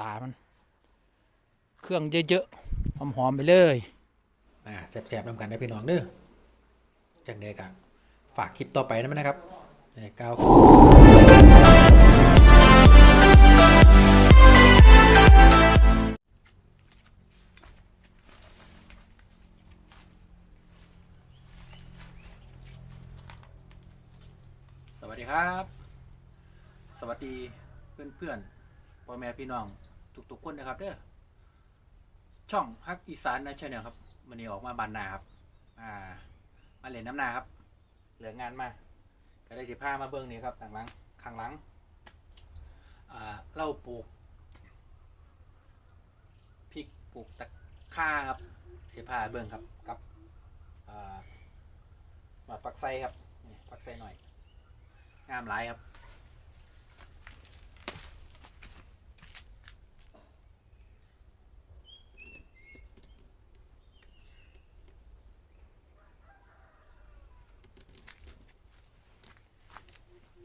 ตามัน เครื่องเยอะๆหอมๆไปเลยอ่าแสบๆนำกันได้พี่น้องเด้อจังเดกะฝากคลิปต่อไปนะมันนะครับไอ้ก้าสวัสดีครับ สวัสดีเพื่อนๆพ่อ แม่พี่น้องทุกๆคนนะครับเด้อช่องฮักอีสานนะชาแนลครับมันนี้ออกมาบานนาครับ อ่า มาเล่นน้ำนาครับ เหลืองานมาก็ได้สิผ้ามาเบิ้องนี่ครับข้างหลังข้างหลังอ่าเล่าปลูกพริกปลูกตะข่าครับสิผ้าเบิ้องครับกับอ่ามาปักไส้ครับปักไส้หน่อยงามหลายครับ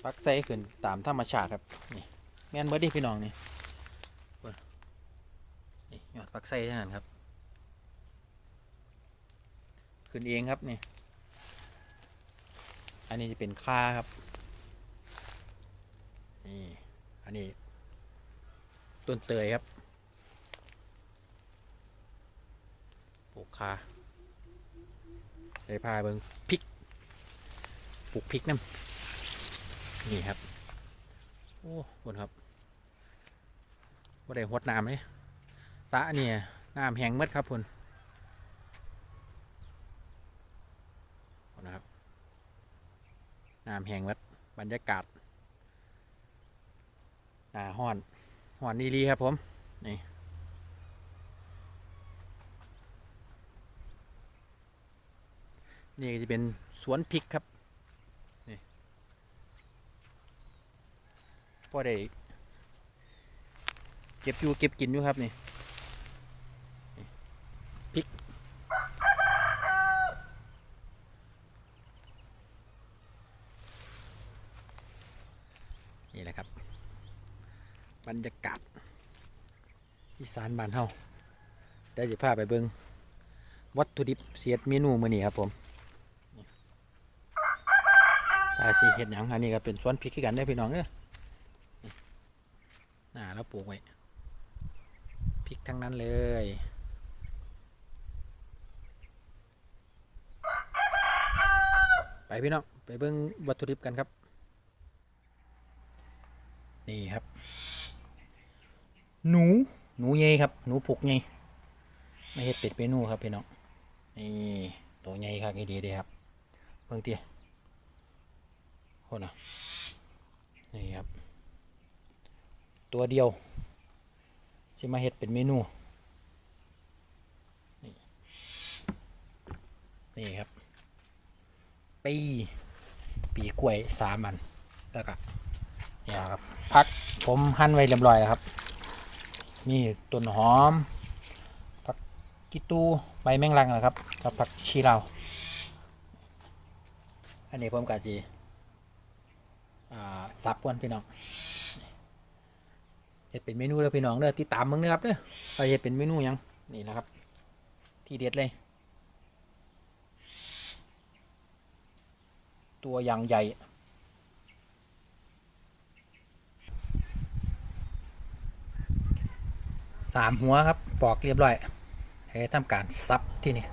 ปักไส้ขึ้นตามธรรมชาติครับนี่แม่นเบิดดิพี่น้องนี่เงนี่ยอดปักไส้เท่านั้นครับขึ้นเองครับนี่อันนี้จะเป็นค่าครับนี่อันนี้ต้นเตยครับปลูกคาไปพาเบิงพริกปลูกพริกน้ำ นี่ครับ โอ้บนครับว่าได้หดน้ำเลยสะเนี่ยน้ำแห้งมดครับพุ่นนนะครับน้ำแห้งมดบรรยากาศหนาห้อนห้อนนี่ลีครับผมนี่นี่จะเป็นสวนพริกครับ พอได้เก็บอยู่เก็บกินอยู่ครับนี่พริกนี่แหละครับ บรรยากาศอีสานบ้านเฮาได้จะพาไปเบิงวัตถุดิบเสียดเมนูมื้อนี้ครับผมนี่ปลาสีเห็ดหยังอันนี้ก็เป็นสวนพริกกันได้พี่น้องเด้อน่าแล้ว ปลูกไว้พริกทั้งนั้นเลยไปพี่น้องไปเบิ้งวัตถุดิบกันครับ นี่ครับ หนูหนูใหญ่ครับ หนูผูกใหญ่ไม่เห็ดเป็ดเมนูครับพี่น้องนี่ตัวใหญ่ครับดีดีครับเบิ่งเตี้ยโคตรนะนี่ครับ ตัวเดียวสิมาเห็ดเป็นเมนูนี่นี่ครับ ปีปีกล้วยสามอันแล้วก็เนี่ยครับพักผมหั่นไว้เรียบร้อยแล้วครับมีต้นหอมผักกิตูใบแมงลังนะครับกับผักชีลาวอันนี้ผมกะจีอ่าสับกันพี่น้อง เห็ดเป็นเมนูแล้วพี่น้องเด้อติดตามมึงนะครับเด้อว่าเห็ดเป็นเมนูยังนี่นะครับ ที่เด็ดเลย ตัวอย่างใหญ่สามหัวครับปอกเรียบร้อยให้ทำการซับที่นี่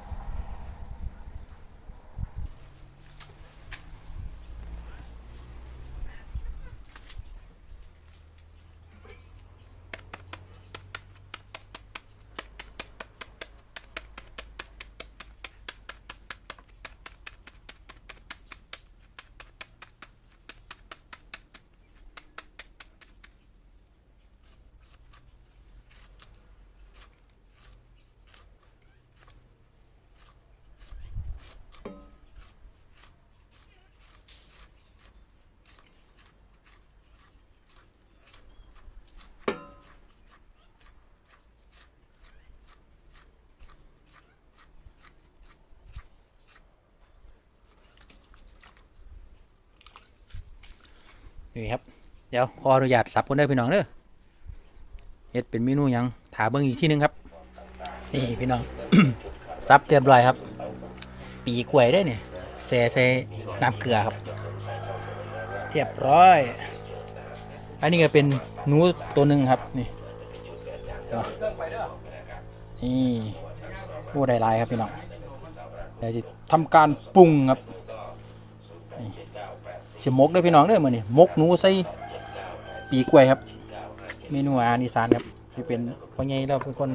นี่ครับ เดี๋ยวขออนุญาตสับคนได้พี่น้องเด้อเฮ็ดเป็นเมนูยังถาเบิ่งอีกทีหนึงครับ นี่พี่น้อง ซับเรียบร้อยครับ ปีกล้วยได้เนี่ยแช่ใส่น้ำเกลือครับ เรียบร้อย อันนี้ก็เป็นหนูตัวหนึ่งครับ นี่นี่โอ้ได้ลายครับพี่น้องเดี๋ยวจะทำการปรุงครับ เสียมกเด้วยพี่น้องเด้อมื้อนี้มกหนูใส่ปีกล้วยครับ เมนูอาหารอีสานครับที่เป็นพ่อใหญ่เราเป็นคน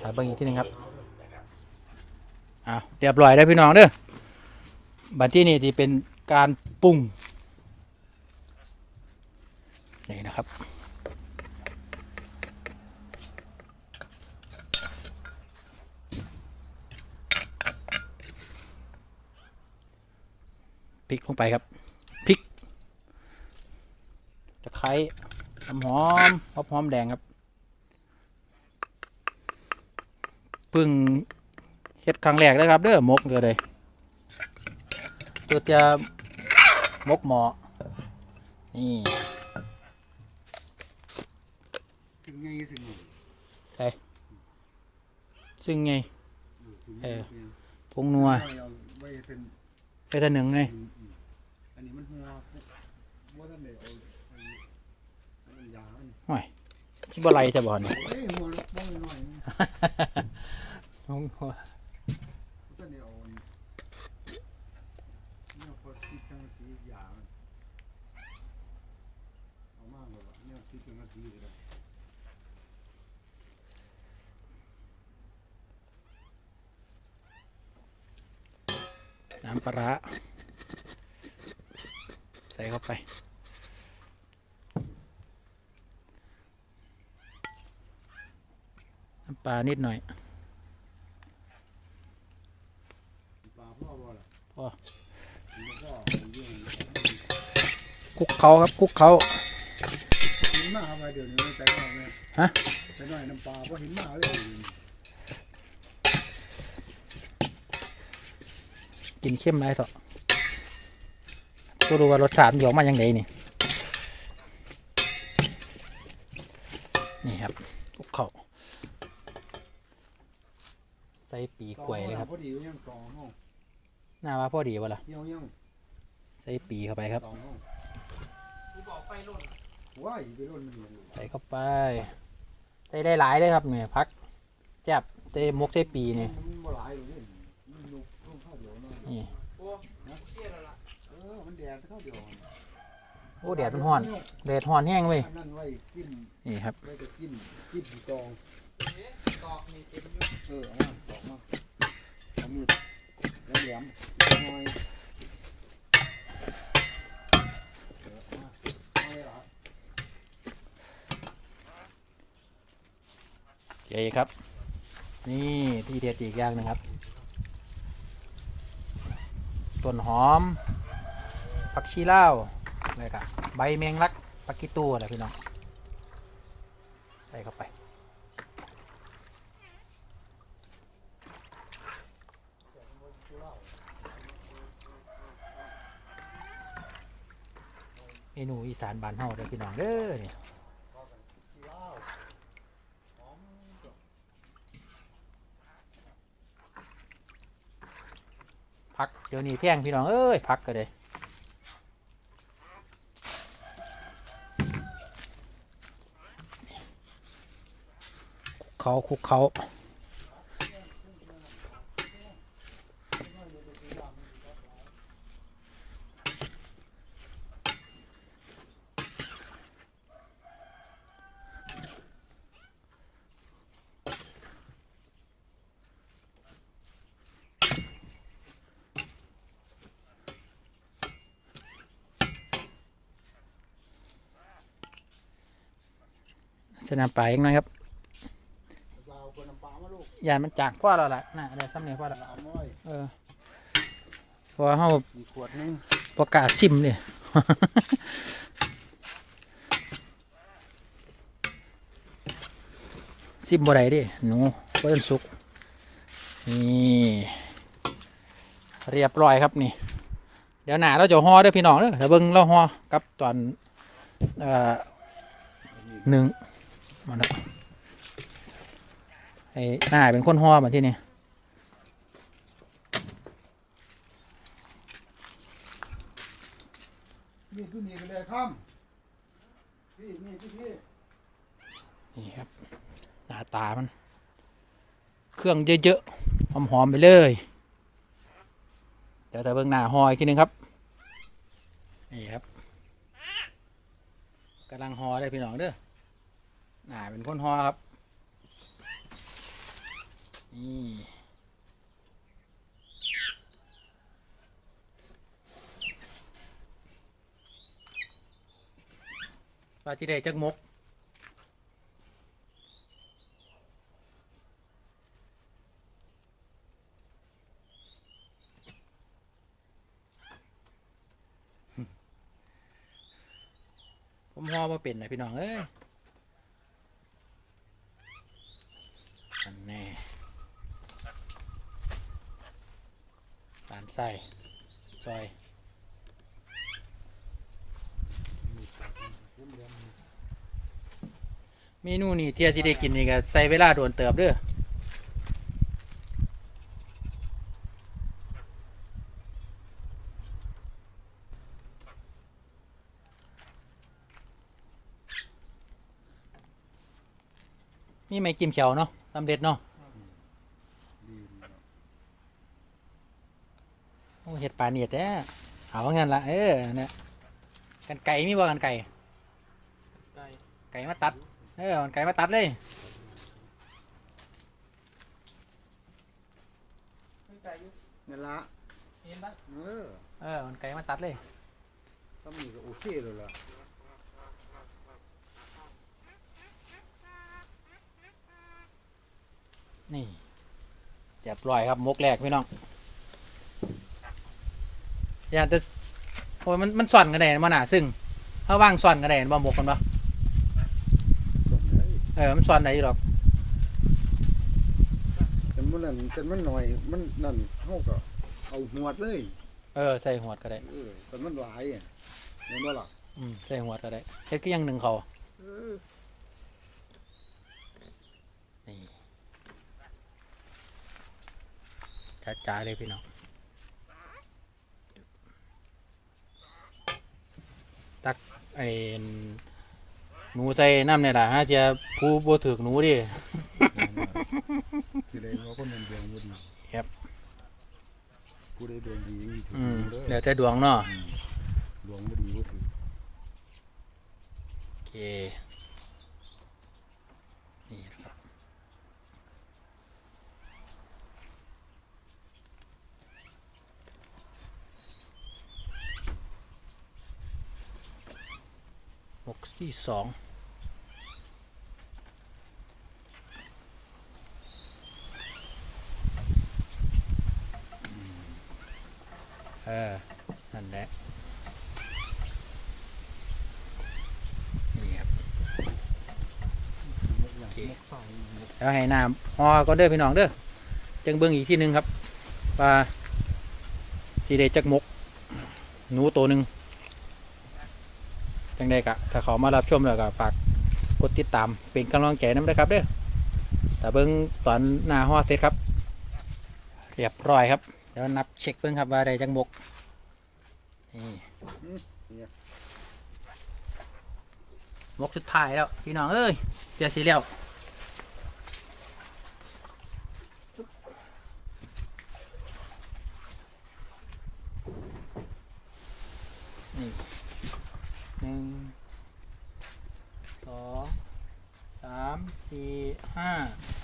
หาเบิ่งอีกทีหนึงครับอ่าเรียบร้อยแล้วพี่น้องเด้อบัดที่นี่ที่เป็นการปรุงนี่นะครับพริกลงไปครับ ตะไคร้น้ำหอมหอมหอมแดงครับเพิ่งเฮ็ดครั้งแรกนะครับ เด้อหมกเด้อเลยตัวจะหมกหมอนี่ถึงไงถึงไงซึ่งไงถึงเออเนี่ยผงนัวเอาไว้เป็นไปตัวหนึ่งไงอืมอืมอันนี้มันหัวว่าท่านเดียวอันนี้อันนี้ ยาอันนี้ชิบะไรจะบอกนี่เอ้ยหัวบ้องหน่อยนี่ผงนัวท่านเดียวเอาอันนี้เนี่ยพอติดจังสียามันเอามากเลยว่ะเนี่ยติดจังสีเลยนะน้ำปลาร้าใส่เข้าไป น้ำ ปลานิดหน่อยปลาพ่อบ่ล่ะพ่อคุกเขาครับคุกเขาเห็นมาเอาไปเดี๋ยวนี้ใจหน่อยเนี่ยฮะใจหน่อยน้ำปลาเพราะเห็นมากเลยกินเข้มไรต่อก็รู้ว่ารสชาติมันจะออกมาอย่างไรนี่นี่ครับคุกเขา ส่ปีกล้วยเลยครับ พอดียังสองห้องหน้าว่าพอดีวะล่ะเยี่ยวยังใส่ปีเข้าไปครับสองห้องว้ายไปรุ่นมันอยู่ใส่เข้าไปใส่ได้หลายเลยครับเนี่ยพักแจับเตมกใส่ปีนี่มันบ่หลายเลยมันลุกลงข้าวเดียวหน่อยนี่เออมันแดดข้าวเดียวโอ้แดดมันห่อนแดดห่อนแห้งเว้ยอันนั่นไว้กินนี่ครับไว้จะกินกินผีกอง เออเอามาตอกมาเอามีดแล้วแหลมๆหน่อยเออเอามาเอาไว้ละเจ๊ครับ นี่ที่เด็ดอีกอย่างหนึงครับ ต้นหอม ผักชีลาวอะไรกันใบแมงลัก ปักกิตูอะไรพี่น้อง ใส่เข้าไป เมนูอีสานบ้านเฮาเด้อพี่น้องเด้อนี่สีเหล้าหอมพักเดี๋ยวนี้แพงพี่น้องเอ้ยพักก็เลยเขาคุกเขาเส นามปลาอีกหน่อยครับยานมันจากพ่อเราละน่ะอะไรซ้ำเนี่ยพ่อละสามร้อยเออพราะว่าเฮาขวดนึงประกาศซิมเนี่ยซิมบ่ได้ดิหนูเปิ้นสุก นี่เรียบร้อยครับนี่ เดี๋ยวหนาเราจะห่อด้อพี่น้องเด้อเดี๋ยวเบิ่งเราห่อกับตอนเอ่อหนึ่ง มันนะไอ้หน้าเป็นคนห่อมาที่นี่นี่คือนี่ก็เลยข้ามพี่นี่พี่พี่นี่ครับ หน้าตามัน เครื่องเยอะๆหอมๆไปเลย เดี๋ยวแต่เบิ่งหน้าห่ออีกทีหนึงครับ นี่ครับกำลังห่อได้พี่น้องเด้อ หน้าเป็นคนห่อครับ นี่ว่าที่ได้จักมกผมห่อมาเป็นนะพี่น้องเอ้ย อันแน่ปานไส้ซอยเมนูนี่เที่ยที่ได้กินนี่ก็ใส่เวลาโดนเติบเด้อมีไม่กิมเขียวเนาะ สำเร็จเนาะดีแล้วโอ้เห็ดปลาเนียดแท้เอาว่างั้นละเออเนี่ยกันไก่มีบ่กันไก่ ไก่ไก่มาตัด เออกันไก่มาตัดเลยไก่อยุนี่ละเห็นปะเออเออกันไก่มาตัดเลยถ้ามีก็โอเคเลยล่ะ นี่เรียบร้อยครับมกแรกพี่น้องอย่าจะโอ้ยมันมันส่อนกันได้มาหนาซึ่งถ้าว่างส่อนกันได้บ่มกกันปะส่วนไหนเออมันส่อนได้อยู่หรอกแต่มันนั่นแต่มันหน่อยมันนั่นเฮาก็เอาหวดเลย เออใส่หัวดก็ได้เออแต่มันหลายอะเห็นบ่ล่ะอืมใส่หัวดก็ได้เฮ็ดก็ยังหนึ่งเขาเออ นี่ จ้าๆเลยพี่น้องตักไอ้หนูใส่น้ำเนี่ยล่ะฮะเจะผู้บ่ถือกหนูดิสิได้ว่าคนนั้นดวงบ่ดีครับผู้ใดดวงดีมีถึงอืมเด้อเดี๋ยวแต่ดวงเนาะดวงบ่ดีบ่ถือโอเค นี่นะครับหก ที่สองเออ นั่นแหละนี่ครับแล้วให้น้ำฮอก็เด้อพี่น้องเด้อจังเบิ้งอีกที่หนึ่งครับว่าสีเดจักมกหนูตัวหนึ่ง จังได้กะถ้าเขามารับชมแล้วก็ฝากกดติดตามเป็นกำลังใจน้ำด้วยครับเด้อแต่เบิ้งตอนหน้าฮอเสร็จครับ เรียบร้อยครับเดี๋ยวนับเช็คเบิ้งครับว่าได้จักมกนี่มกสุดท้ายแล้วพี่น้องเอ้ยเสียสีแล้วนี่ หนึ่งสองสามสี่ห้า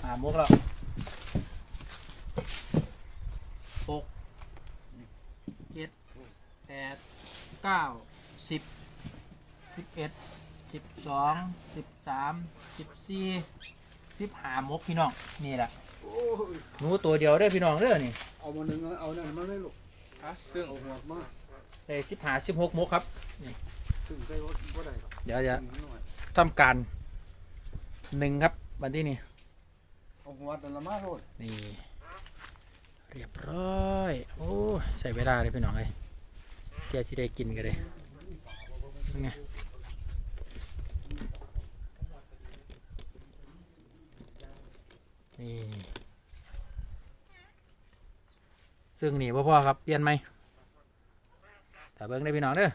หามกแล้วหกเจ็ดแปดเก้าสิบสิบเอ็ดสิบสองสิบสามสิบสี่สิบหามกพี่น้องนี่แหละโอ้ยหนูตัวเดียวเด้อพี่น้องเด้อนี่เอามาหนึงเอานั่นมาเลยลูกฮะซึ่งเอาหวดมาได้สิบหาสิบหกมกครับ ซึ่งใส่บ่บ่ได้หรอกเดี๋ยวจะนิดหน่อยทำการหนึ่งครับวันที่นี่เอาหวดนั่นละมาโลดนี่เรียบร้อยโอ้ใส่เวลาเลยพี่น้องเลยเที่ยที่ได้กินกันเลยนี่ไงนี่ซึ่งนี่พ่อพ่อครับเปลี่ยนไหมถ้าเบิ้งได้พี่น้องเด้อ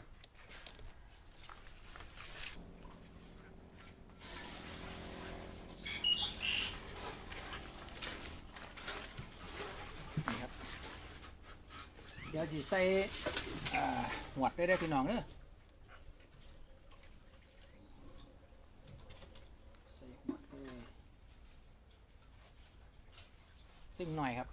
นี่ครับเดี๋ยวจะ ใส่หวดได้ได้พี่น้องเด้อใส่หวดเลยซึ่งหน่อยครับ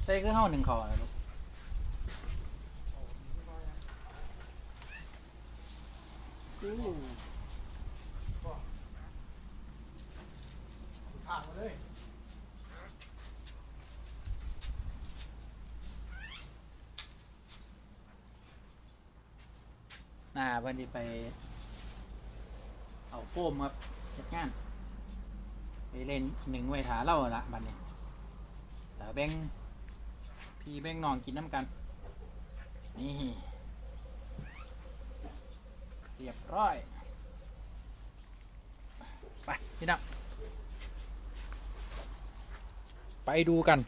ใส่คือเฮาหนึ่งคอนะลูกผ่านมาเลยหน้าวันนี้ไป เอาโฟมครับจัดงาน ไปเล่นหนึ่งไว้ถาเล่าละบัดนี้แต่แบ่ง พี่แบ่งน้องกินน้ำกัน นี่เรียบร้อย ไปพี่น้องไปดูกัน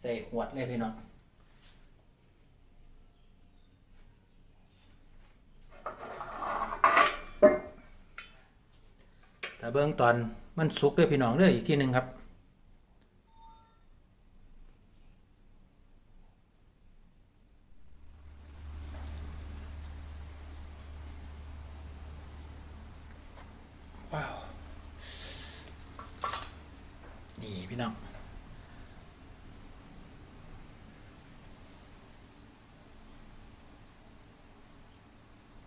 ใส่ขวดเลยพี่น้อง ถ้าเบื้องตอนมันสุกด้วยพี่น้องเด้ออีกทีหนึ่งครับ ว้าว นี่พี่น้อง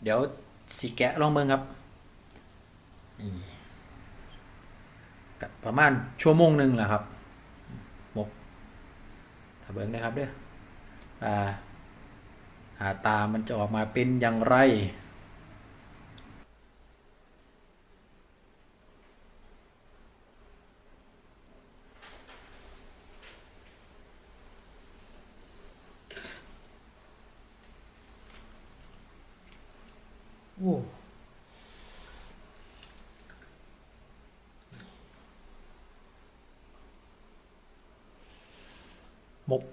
เดี๋ยวสีแกะลองเบิ่งครับก็ ประมาณชั่วโมงหนึ่งแหละครับหมกถ้าเบิ้งนะครับเด้ออ่าหาตามันจะออกมาเป็นอย่างไร มก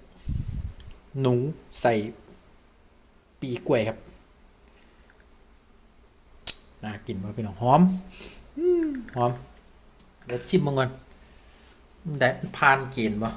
หนูใส่ปีกล้วยครับน่ากินมากพี่น้องหอมหอมเดี๋ยวชิมมังก่อนแดดพานกินปะ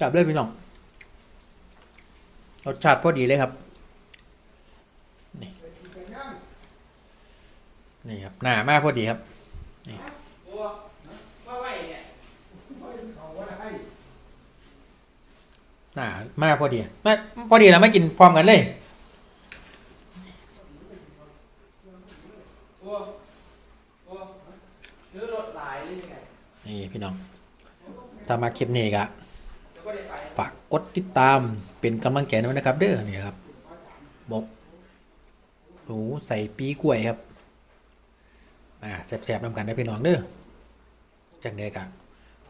จับเลยพี่น้องรสชาติพอดีเลยครับ นี่นี่ครับหนามากพอดีครับหนี่ยเขาว่าให้หนามากพอดีไม่พอดีแล้วไม่กินพร้อมกันเลยนี่พี่น้องถ้ามาคลิปนี้ก็แล้วก็ได้ไป ฝา กดติดตามเป็นกำลังใจด้วยนะครับ เด้อนี่ครับบกหนูใส่ปีกล้วยครับอ่าแสบๆนำกันได้พี่น้องเด้อจังเด็กะ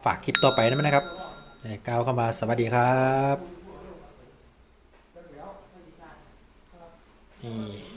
ฝากคลิปต่อไปนะนะครับนี่ก้าวเข้ามาสวัสดีครับนี่